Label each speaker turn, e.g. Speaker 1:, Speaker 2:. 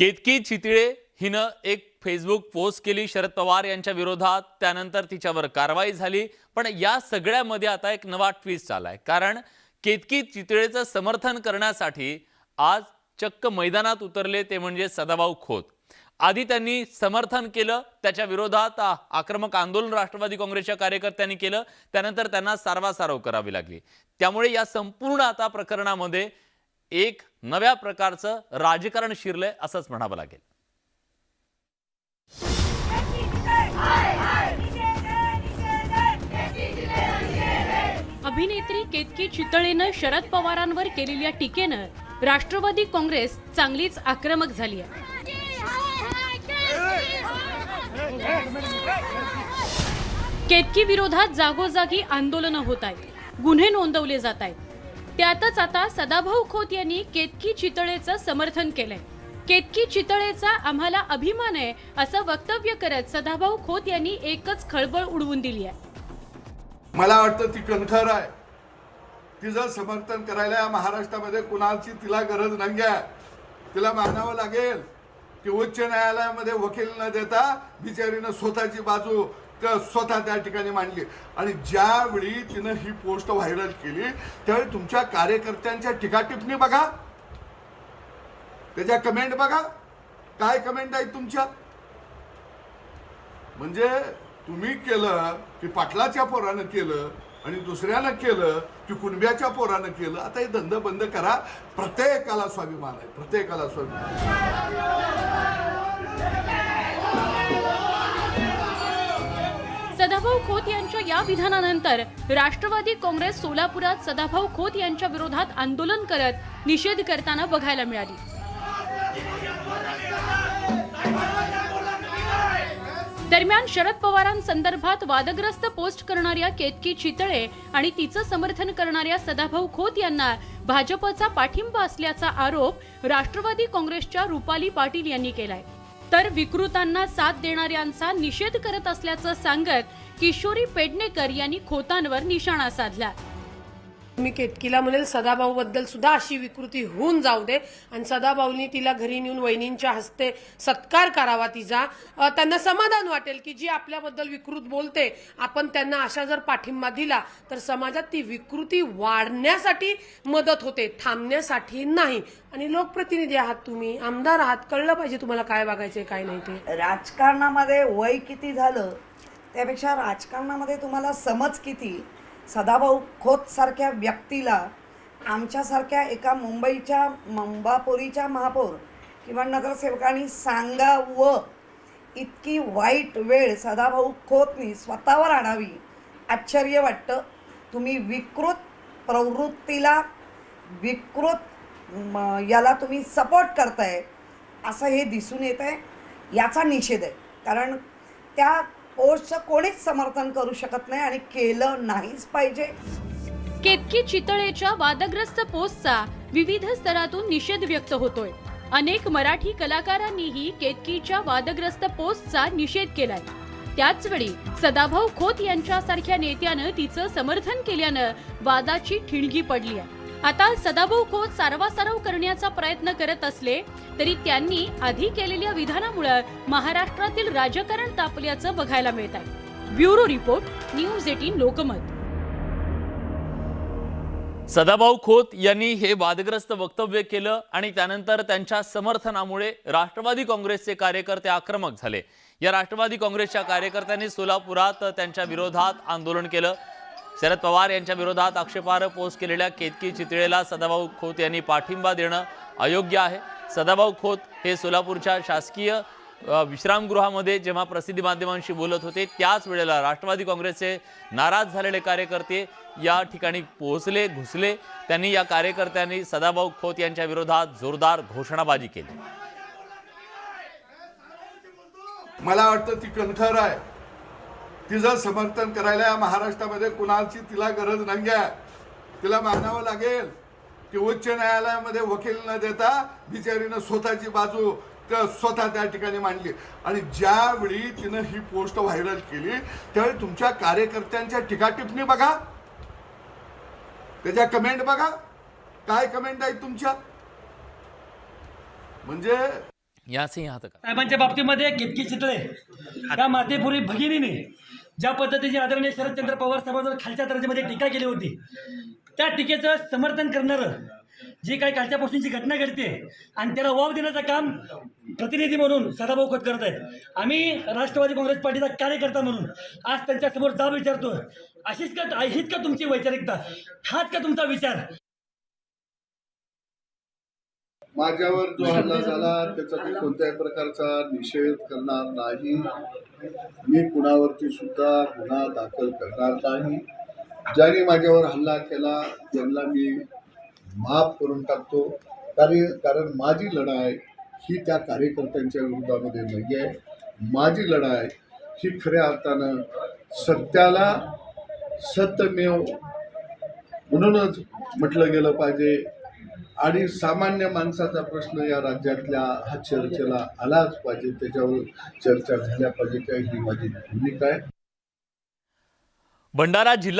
Speaker 1: केतकी चितळे हिनं एक Facebook post केली. शरद पवार यांच्या विरोधात. त्यानंतर तिच्यावर कारवाई झाली. पण या सगळ्यामध्ये आता एक नवा ट्विस्ट आलाय. कारण केतकी चितळेचं समर्थन करण्यासाठी आज चक्क मैदानात उतरले ते म्हणजे सदाभाऊ खोत. आधी त्यांनी समर्थन केलं. त्याच्या विरोधात आक्रमक आंदोलन राष्ट्रवादी काँग्रेसच्या कार्यकर्त्यांनी केलं. त्यानंतर त्यांना सारवासारव करावी लागली. त्यामुळे या संपूर्ण आता प्रकरणामध्ये एक नव्या प्रकारचं राजकारण शिरलंय असंच म्हणावं लागेल.
Speaker 2: अभिनेत्री केतकी चितळेनं शरद पवारांवर केलेल्या टीकेनं राष्ट्रवादी काँग्रेस चांगलीच आक्रमक झाली आहे. केतकी विरोधात जागोजागी आंदोलनं होत आहेत. गुन्हे नोंदवले जात आहेत. त्यातच आता सदाभाऊ खोत यांनी केतकी चितळेचं समर्थन केलंय. केतकी चितळेचा आम्हाला अभिमान आहे असं वक्तव्य करत सदाभाऊ खोत यांनी एकच खळबळ उडवून दिली आहे.
Speaker 3: मला वाटतं ती कणखर आहे. तिचं समर्थन करायला या महाराष्ट्रामध्ये कुणाची तिला गरज नाही आहे. तिला मानावं लागेल की उच्च न्यायालयामध्ये वकील न देता बिचारीनं स्वतःची बाजू स्वतः त्या ठिकाणी मांडली. आणि ज्यावेळी तिनं ही पोस्ट व्हायरल केली त्यावेळी तुमच्या कार्यकर्त्यांच्या टिकाटिपणी बघा. त्याच्या कमेंट बघा. काय कमेंट आहेत तुमच्या? म्हणजे तुम्ही केलं की पाटलाच्या पोरानं केलं आणि दुसऱ्यानं केलं की कुणब्याच्या पोरानं केलं. आता हे धंद बंद करा. प्रत्येकाला स्वाभिमान आहे. प्रत्येकाला स्वाभिमान
Speaker 2: सदाभाऊ खोत यांच्या या विधानानंतर राष्ट्रवादी काँग्रेस सोलापुरात सदाभाऊ खोत यांच्या विरोधात आंदोलन करत निषेध करताना बघायला मिळाली. दरम्यान शरद पवारांसंदर्भात वादग्रस्त पोस्ट करणाऱ्या केतकी चितळे आणि तिचं समर्थन करणाऱ्या सदाभाऊ खोत यांना भाजपचा पाठिंबा असल्याचा आरोप राष्ट्रवादी काँग्रेसच्या रुपाली पाटील यांनी केलाय. तर विकृतांना साथ देणाऱ्यांचा निषेध करत असल्याचं सांगत किशोरी पेडणेकर यांनी खोतांवर निशाणा साधला.
Speaker 4: मी केतकीला म्हणेल सदाभाऊ बद्दल सुद्धा अशी विकृती होऊन जाऊ दे. आणि सदाभाऊनी तिला घरी नेऊन वहिनींच्या हस्ते सत्कार करावा तिचा. त्यांना समाधान वाटेल की जी आपल्याबद्दल विकृत बोलते. आपण त्यांना अशा जर पाठिंबा दिला तर समाजात ती विकृती वाढण्यासाठी मदत होते थांबण्यासाठी नाही. आणि लोकप्रतिनिधी आहात तुम्ही आमदार आहात कळलं पाहिजे तुम्हाला काय बघायचंय काय नाही ते.
Speaker 5: राजकारणामध्ये वय किती झालं त्यापेक्षा राजकारणामध्ये तुम्हाला समज किती? सदाभाऊ खोतसारख्या व्यक्तीला आमच्यासारख्या एका मुंबईच्या मंबापुरीच्या महापौर किंवा नगरसेवकांनी सांगावं. इतकी वाईट वेळ सदाभाऊ खोतनी स्वतःवर आणावी आश्चर्य वाटतं. तुम्ही विकृत प्रवृत्तीला विकृत याला तुम्ही सपोर्ट करताय असं हे दिसून येत आहे याचा निषेध आहे. कारण त्या ओसचं कोणीच समर्थन करू शकत नाही आणि केलं नाहीच पाहिजे.
Speaker 2: केतकी चितळेच्या वादग्रस्त पोस्टचा विविध स्तरातून निषेध व्यक्त होतोय. अनेक मराठी कलाकारांनीही केतकीच्या वादग्रस्त पोस्टचा निषेध केलाय. त्याचवेळी सदाभाऊ खोत यांच्यासारख्या नेत्यानं तिचं समर्थन केल्यानं वादाची ठिणगी पडली आहे. आता सदाभाऊ खोत सारवासारव करण्याचा प्रयत्न करत असले तरी त्यांनी आधी केलेल्या विधानामुळे महाराष्ट्रातील राजकारण तापल्याचं बघायला मिळत आहे. Bureau report news eighteen Lokmat.
Speaker 1: Sadabhau Khot यांनी हे वादग्रस्त वक्तव्य केलं आणि त्यानंतर त्यांच्या समर्थनामुळे राष्ट्रवादी काँग्रेसचे कार्यकर्ते आक्रमक झाले. या राष्ट्रवादी काँग्रेसच्या कार्यकर्त्यांनी सोलापुरात त्यांच्या विरोधात आंदोलन केलं. शरद पवार यांच्या विरोधात आक्षेपार्ह पोस्ट केलेल्या केतकी चितळेला सदाभाऊ खोत यांनी पाठिंबा देणं अयोग्य आहे. सदाभाऊ खोत हे सोलापूरच्या शासकीय विश्रामगृहामध्ये जेव्हा प्रसिद्धी माध्यमांशी बोलत होते त्याच वेळेला राष्ट्रवादी काँग्रेसचे नाराज झालेले कार्यकर्ते या ठिकाणी पोहोचले घुसले. त्यांनी या कार्यकर्त्यांनी सदाभाऊ खोत यांच्या विरोधात जोरदार घोषणाबाजी केली.
Speaker 3: मला वाटतं ती कणखर आहे. तिचं समर्थन करायला या महाराष्ट्रामध्ये कुणाची तिला गरज नाही आहे तिला मानावं लागेल की उच्च न्यायालयामध्ये वकील न देता बिचारीनं स्वतःची बाजू स्वतः त्या ठिकाणी मांडली. आणि ज्यावेळी तिनं ही पोस्ट व्हायरल केली त्यावेळी तुमच्या कार्यकर्त्यांच्या टीका बघा. त्याच्या कमेंट बघा. काय कमेंट आहेत तुमच्या? म्हणजे
Speaker 1: याचे यहाँ तक
Speaker 6: साहेबांच्या बाबतीमध्ये केतकी चितळे त्या मातेपुरी भगिनीने ज्या पद्धतीने आदरणीय शरदचंद्र पवार साहेबांवर खालच्या दर्जामध्ये टीका केली होती त्या टीकेचं समर्थन करणारं जी काही कालच्यापासूनची घटना घडते आणि त्याला वाव देण्याचं काम प्रतिनिधी म्हणून सदाभाऊ खोत करत आहेत. आम्ही राष्ट्रवादी काँग्रेस पार्टीचा कार्यकर्ता म्हणून आज त्यांच्यासमोर जाब विचारतो अशीच का हीच का तुमची वैचारिकता? हाच का तुमचा विचार?
Speaker 7: माझ्यावर जो हल्ला झाला त्याचा मी कोणत्याही प्रकारचा निषेध करणार नाही. मी कुणावरती सुद्धा गुन्हा दाखल करणार नाही. ज्याने माझ्यावर हल्ला केला त्यांना मी माफ करून टाकतो. कारण कारण माझी लढाई ही त्या कार्यकर्त्यांच्या विरोधामध्ये नाही आहे. माझी लढाई ही खऱ्या अर्थानं सत्याला सत्यमेव म्हणूनच म्हटलं गेलं पाहिजे. आणि सामान्य माणसाचा प्रश्न या राज्यातल्या हा चर्चेला आलाच पाहिजे त्याच्यावर चर्चा झाल्या पाहिजे ही माझी भूमिका आहे.
Speaker 1: भंडारा जिल्हा